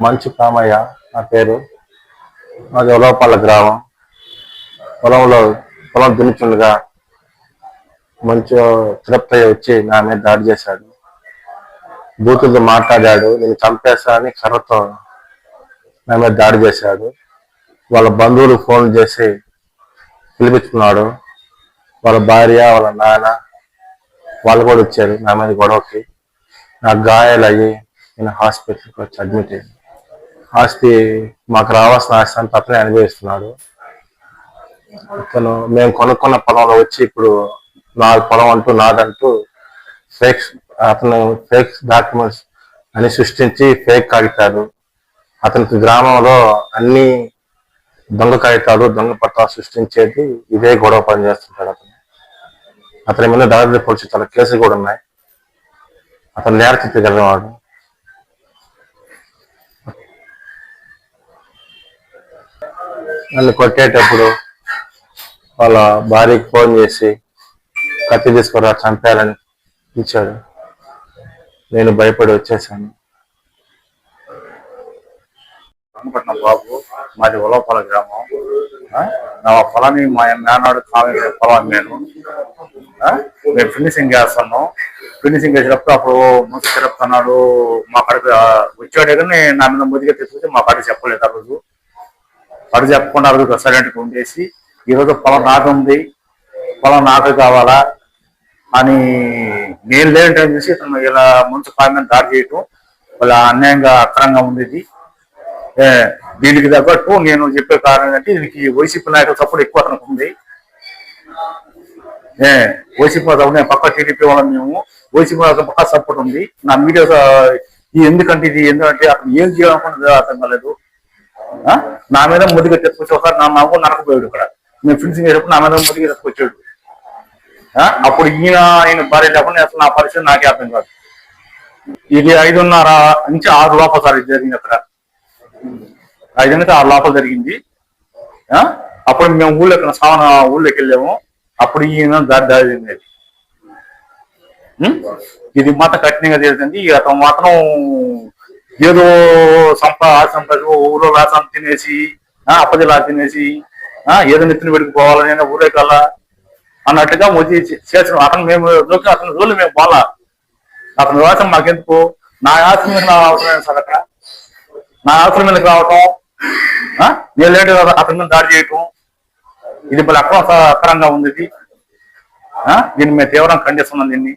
మంచు కామయ్య నా పేరు. మాది ఉలవపల్ల గ్రామం. పొలంలో పొలం దున్నుచుండగా మంచు తిరుపతయ్య వచ్చి నా మీద దాడి చేశాడు. బూతులతో మాట్లాడాడు నేను చంపేస్తా అని కర్రతో నా మీద దాడి చేశాడు. వాళ్ళ బంధువులు ఫోన్ చేసి పిలిపించుకున్నాడు. వాళ్ళ భార్య వాళ్ళ నాన్న వాళ్ళు కూడా వచ్చారు. నా మీద గొడవకి. నాకు గాయాలు అయ్యి నేను హాస్పిటల్కి వచ్చి అడ్మిట్ అయ్యాను. ఆస్తి మాకు రావాల్సిన ఆస్తి అతనే అనుభవిస్తున్నాడు. అతను మేము కొనుక్కున్న పొలంలో వచ్చి ఇప్పుడు నా పొలం అంటూ నాదంటూ ఫేక్స్ అతను ఫేక్ డాక్యుమెంట్స్ అని సృష్టించి ఫేక్ కాగితాలు. అతనికి గ్రామంలో అన్ని దొంగ కాగితాలు దొంగ పట్టాలు సృష్టించేది ఇదే గొడవ పని చేస్తుంటాడు అతను. అతని మీద దాదాపు పోలీసు చాలా కేసులు కూడా ఉన్నాయి. అతను నేరచిత్తి కలిగినవాడు నన్ను కొట్టేటప్పుడు వాళ్ళ భార్యకి ఫోన్ చేసి కత్తి తీసుకురా చంపాలని ఇచ్చాడు నేను భయపడి వచ్చేసాను. రంగపట్నం బాబు మాది ఉలవపల గ్రామం. నా పొలాన్ని మా మేనాడు కావాలి పొలం నేను. మేము ఫినిషింగ్ చేస్తున్నాం. ఫినిషింగ్ చేసేటప్పుడు అప్పుడు ముందు తిరుపుతున్నాడు. మా కడుపు వచ్చాడే కానీ నా మీద ముదిగా తీసుకొచ్చి మా కడుపు చెప్పలేదు ఆ రోజు. కడుపు చెప్పకుండా అడుగు రోజు సైలెంట్గా ఉండేసి ఈరోజు రోజు పొలం నాకు ఉంది పొలం నాకు కావాలా? అని నేను లేదంటే చూసి ఇతను ఇలా ముందు కాయ దాడి చేయటం వాళ్ళ అన్యాయంగా అక్రంగా ఉండేది. దీనికి తగ్గట్టు నేను చెప్పే కారణం ఏంటంటే దీనికి వైసీపీ నాయకుల సపోర్ట్ ఎక్కువ అతనికి ఉంది. ఏ వైసీపీ సపోర్ట్ నేను పక్క టీడీపీ వాళ్ళం మేము వైసీపీ పక్క సపోర్ట్ ఉంది. నా మీడియా ఎందుకంటే ఇది ఎందుకంటే అతను ఏం చేయాలనుకున్నది అర్థం కాలేదు. నా మీద ముదిగా తెచ్చుకొచ్చి ఒకసారి నా మాకు నరకపోయాడు ఇక్కడ. నేను ఫిన్సింగ్ చేసేటప్పుడు నా మీద ముదిగా తెచ్చుకొచ్చాడు అప్పుడు ఈయన ఆయన భార్య లేకుండా అసలు నా పరిస్థితి నాకే అర్థం కాదు. ఇది ఐదున్నర నుంచి ఆరు లోపల సార్ ఇది జరిగింది అక్కడ. ఐదు నుంచి ఆరు లోపల జరిగింది. అప్పుడు మేము ఊళ్ళో సావన ఊళ్ళోకి వెళ్ళాము. అప్పుడు ఈయన దారి దారి జరిగినది ఇది మాత్రం కఠినంగా జరిగింది అతను మాత్రం ఏదో సంప సంపద ఊళ్ళో వేసం తినేసి ఆ, అప్పదిలా తినేసి ఏదో నెత్తిన పెట్టుకు పోవాలని ఊరే కల్లా అన్నట్టుగా మొదటి చేసిన అతను మేము జోకి అతని రోజులు మేము పోలా అతని వేసం మాకెందుకు? నా ఆశ మీద అవసరమైన అవసరం సార్ అక్కడ నా ఆస్తుల మీదకి రావటం నేను లేటు అతని మీద దాడి చేయటం. ఇది మళ్ళీ అక్రమ అక్రంగా ఉంది దీన్ని మేము తీవ్రంగా ఖండిస్తున్నాం దీన్ని.